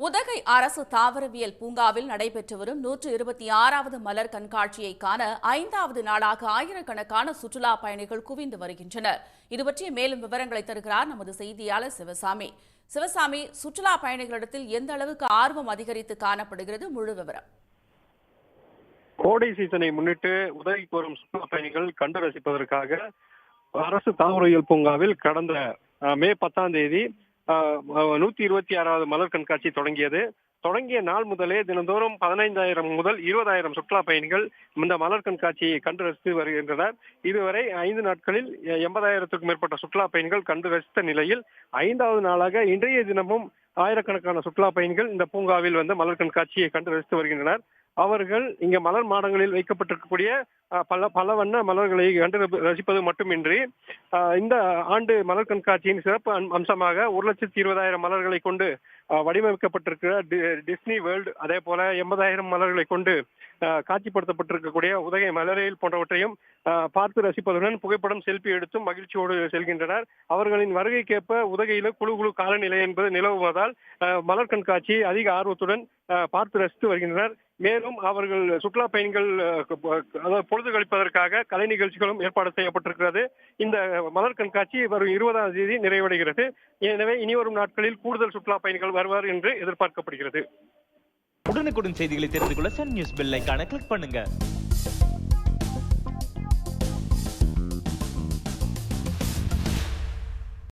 உதகை அரசு தாவரவியல் பூங்காவில் நடைபெற்று வரும் நூற்று இருபத்தி ஆறாவது மலர் கண்காட்சியை காண ஐந்தாவது நாளாக ஆயிரக்கணக்கான சுற்றுலா பயணிகள் குவிந்து வருகின்றனர். இது பற்றிய மேலும் விவரங்களை தருகிறார் நமது செய்தியாளர் சிவசாமி. சிவசாமி சுற்றுலா பயணிகளிடத்தில் எந்த அளவுக்கு ஆர்வம் அதிகரித்து காணப்படுகிறது? முழு விவரம். கோடை சீசனை முன்னிட்டு உதவிக்கு வரும் சுற்றுலா பயணிகள் கண்டு ரசிப்பதற்காக அரசு தாவரவியல் பூங்காவில் கடந்த மே பத்தாம் தேதி நூத்தி இருபத்தி ஆறாவது மலர் கண்காட்சி தொடங்கியது. தொடங்கிய நாள் முதலே தினந்தோறும் பதினைந்தாயிரம் முதல் இருபதாயிரம் சுற்றுலா பயணிகள் இந்த மலர் கண்காட்சியை கண்டு ரசித்து வருகின்றனர். இதுவரை ஐந்து நாட்களில் எண்பதாயிரத்துக்கும் மேற்பட்ட சுற்றுலா பயணிகள் கண்டு ரசித்த நிலையில் ஐந்தாவது நாளாக இன்றைய தினமும் ஆயிரக்கணக்கான சுற்றுலா பயணிகள் இந்த பூங்காவில் வந்து மலர் கண்காட்சியை கண்டு ரசித்து வருகின்றனர். அவர்கள் இங்க மலர் மாடங்களில் வைக்கப்பட்டிருக்கக்கூடிய பல பல வண்ண மலர்களை கண்டு ரசிப்பது மட்டுமின்றி இந்த ஆண்டு மலர் கண்காட்சியின் சிறப்பு அம்- அம்சமாக ஒரு லட்சத்தி இருபதாயிரம் மலர்களை கொண்டு வடிவமைக்கப்பட்டிருக்கிற டி- டிஸ்னி வேர்ல்டு அதே போல எண்பதாயிரம் மலர்களை கொண்டு காட்சிப்படுத்தப்பட்டிருக்கக்கூடிய உதகை மலரையில் போன்றவற்றையும் அஹ், பார்த்து ரசிப்பதுடன் புகைப்படம் செல்பி எடுத்தும் மகிழ்ச்சியோடு செல்கின்றனர். அவர்களின் வருகைக்கேற்ப உதகையில குழு குழு காலநிலை என்பது நிலவுவதால் மலர் கண்காட்சியை அதிக ஆர்வத்துடன் பார்த்து ரசித்து வருகின்றனர். மேலும் அவர்கள் சுற்றுலா பயணிகள் அதாவது பொழுது கழிப்பதற்காக கலை நிகழ்ச்சிகளும் ஏற்பாடு செய்யப்பட்டிருக்கிறது. இந்த மலர் கண்காட்சி வரும் இருபதாம் தேதி நிறைவடைகிறது. எனவே இனி வரும் நாட்களில் கூடுதல் சுற்றுலா பயணிகள் வருவார் என்று எதிர்பார்க்கப்படுகிறது. உடனுக்குடன் செய்திகளை தெரிந்து கொள்ள சன் நியூஸ் பெல் ஐக்கான கிளிக் பண்ணுங்க.